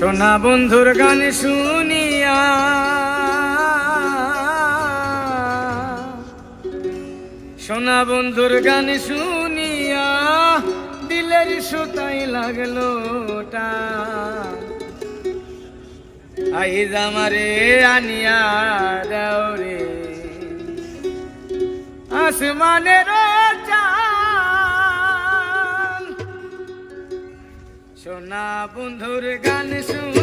সোনা বন্ধুর গান শুনিয়া। সোনা বন্ধুর গান শুনিয়া দিলের সুতাই লাগল আহিজ আমারে আনিয়া দেওরে আসমানের বন্ধুর গান শুন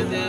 today.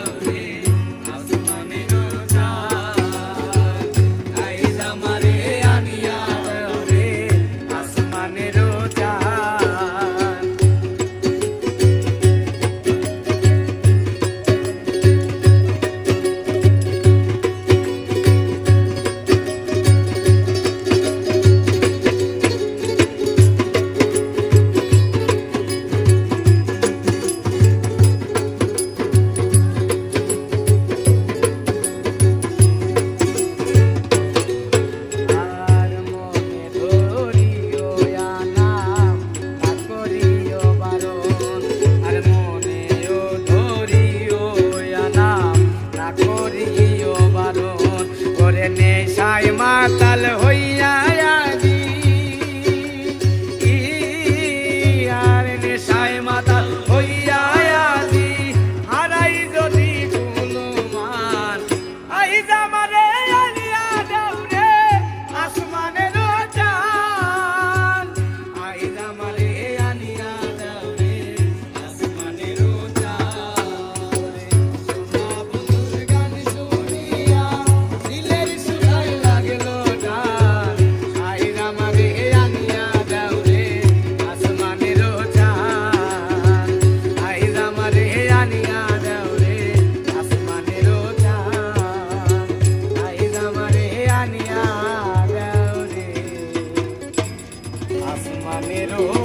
ಮೇರೋ